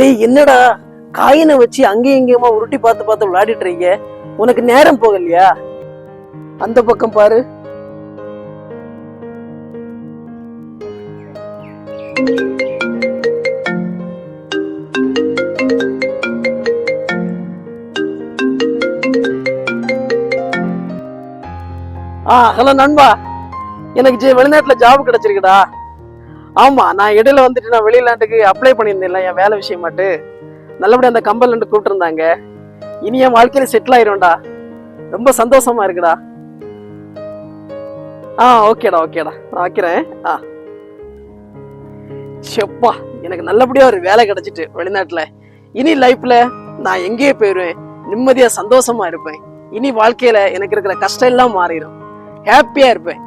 டேய் என்னடா? காயினை வச்சு அங்கேயும் இங்கேயுமா உருட்டி பார்த்து பார்த்து விளையாடிட்டு இருக்கீங்க? உனக்கு நேரம் போகலையா? அந்த பக்கம் பாரு. ஆ ஹலோ நண்பா. எனக்கு வெளிநாட்டுல ஜாப் கிடைச்சிருக்குடா. ஆமா நான் இடையில வந்துட்டு நான் வெளிநாட்டுக்கு அப்ளை பண்ணியிருந்தேன்ல என் வேலை விஷயமாட்டு நல்லபடியா அந்த கம்பல் கூப்பிட்டுருந்தாங்க. இனி என் வாழ்க்கையில செட்டில் ஆயிரும்டா ரொம்ப சந்தோஷமா இருக்குடா. ஆ ஓகேடா ஓகேடா. நான் வைக்கிறேன். ஆ. செப்பா எனக்கு நல்லபடியா ஒரு வேலை கிடைச்சிட்டு வெளிநாட்டுல. இனி லைஃப்ல நான் எங்கேயே போயிருவேன். நிம்மதியா சந்தோஷமா இருப்பேன். இனி வாழ்க்கையில எனக்கு இருக்கிற கஷ்டம் எல்லாம் மாறிடும். ஹாப்பியா இருப்பேன்.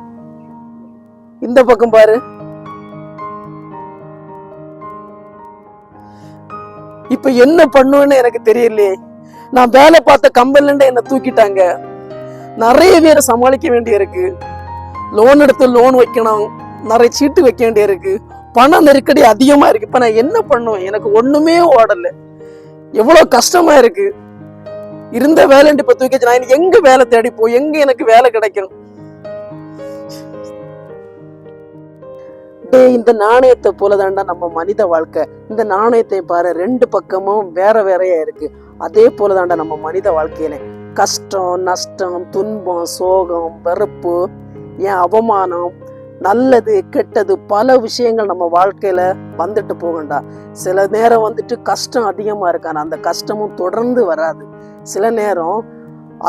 இந்த பக்கம் பாரு. இப்ப என்ன பண்ணுவேன்னு எனக்கு தெரியலையே. நான் வேலை பார்த்த கம்பெனில என்னை தூக்கிட்டாங்க. நிறைய பேரை சமாளிக்க வேண்டிய இருக்கு லோன் எடுத்து லோன் வைக்கணும். நிறைய சீட்டு வைக்க வேண்டிய இருக்கு பண நெருக்கடி அதிகமா இருக்கு. இப்ப நான் என்ன பண்ணுவேன்? எனக்கு ஒண்ணுமே ஓடல. எவ்வளவு கஷ்டமா இருக்கு. இருந்த வேலைன்ட்டு இப்ப தூக்கிச்சு நான் இனி எங்க வேலை தேடி போய் எங்க எனக்கு வேலை கிடைக்கும்? டேய் இந்த நாணயத்தை போலதான்டா நம்ம மனித வாழ்க்கை. இந்த நாணயத்தை பாரு ரெண்டு பக்கமும் வேற வேறையா இருக்கு. அதே போலதான்டா நம்ம மனித வாழ்க்கையில. கஷ்டம் நஷ்டம் துன்பம் சோகம் வெறுப்பு ஏன் அவமானம் நல்லது கெட்டது பல விஷயங்கள் நம்ம வாழ்க்கையில வந்துட்டு போகண்டா. சில நேரம் வந்துட்டு கஷ்டம் அதிகமா இருக்கான அந்த கஷ்டமும் தொடர்ந்து வராது. சில நேரம்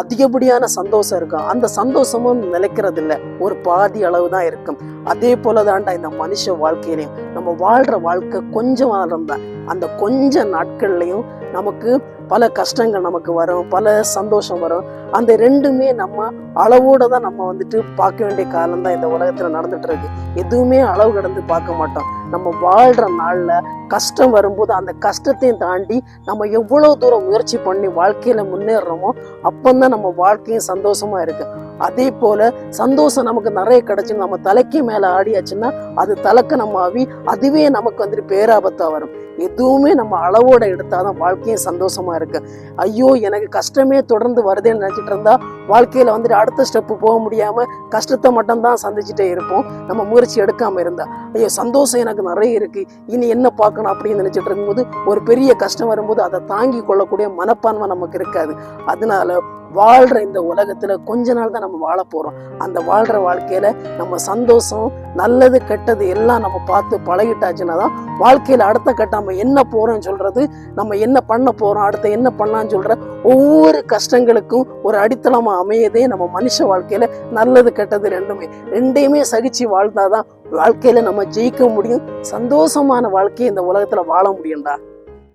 அதிகப்படியான சந்தோஷம் இருக்கும் அந்த சந்தோஷமும் நிலைக்கிறது இல்லை ஒரு பாதி அளவு தான் இருக்கும். அதே போலதான்டா இந்த மனுஷ வாழ்க்கையிலையும். நம்ம வாழ்கிற வாழ்க்கை கொஞ்சம் வாழ்ந்தான் அந்த கொஞ்ச நாட்கள்லையும் நமக்கு பல கஷ்டங்கள் நமக்கு வரும். பல சந்தோஷம் வரும். அந்த ரெண்டுமே நம்ம அளவோட தான் நம்ம வந்துட்டு பார்க்க வேண்டிய காலம் தான் இந்த உலகத்தில் நடந்துட்டு இருக்கு. எதுவுமே அளவு கடந்து பார்க்க மாட்டோம். நம்ம வாழ்கிற நாளில் கஷ்டம் வரும்போது அந்த கஷ்டத்தையும் தாண்டி நம்ம எவ்வளோ தூரம் முயற்சி பண்ணி வாழ்க்கையில் முன்னேறுறோமோ அப்போந்தான் நம்ம வாழ்க்கையும் சந்தோஷமாக இருக்குது அதே போல் சந்தோஷம் நமக்கு நிறைய கிடைச்சு நம்ம தலைக்கு மேலே ஆடியாச்சுன்னா அது தலைக்கு நம்ம ஆவி அதுவே நமக்கு வந்துட்டு பேராபத்தாக வரும். எதுவுமே நம்ம அளவோட எடுத்தாதான் வாழ்க்கையும் சந்தோஷமா இருக்கு. ஐயோ எனக்கு கஷ்டமே தொடர்ந்து வருதேன்னு நினைச்சிட்டு இருந்தா வாழ்க்கையில வந்துட்டு அடுத்த ஸ்டெப்பு போக முடியாம கஷ்டத்தை மட்டும்தான் சந்திச்சுட்டே இருப்போம். நம்ம முயற்சி எடுக்காம இருந்தா. ஐயோ சந்தோஷம் எனக்கு நிறைய இருக்கு. இனி என்ன பார்க்கணும் அப்படின்னு நினைச்சிட்டு இருக்கும்போது ஒரு பெரிய கஷ்டம் வரும்போது அதை தாங்கி கொள்ளக்கூடிய மனப்பான்மை நமக்கு இருக்காது. அதனால வாழ்கிற இந்த உலகத்தில் கொஞ்ச நாள் தான் நம்ம வாழ போகிறோம் அந்த வாழ்கிற வாழ்க்கையில நம்ம சந்தோஷம் நல்லது கெட்டது எல்லாம் நம்ம பார்த்து பழகிட்டாச்சுன்னா தான் வாழ்க்கையில அடுத்த கட்டம் நம்ம என்ன போகிறோம்னு சொல்றது நம்ம என்ன பண்ண போறோம் அடுத்த என்ன பண்ணலாம்னு சொல்கிற ஒவ்வொரு கஷ்டங்களுக்கும் ஒரு அடித்தளமா அமையதே நம்ம மனுஷ வாழ்க்கையில நல்லது கெட்டது ரெண்டுமே. ரெண்டையுமே சகிச்சு வாழ்ந்தாதான் வாழ்க்கையில நம்ம ஜெயிக்க முடியும். சந்தோஷமான வாழ்க்கையை இந்த உலகத்துல வாழ முடியும்டா.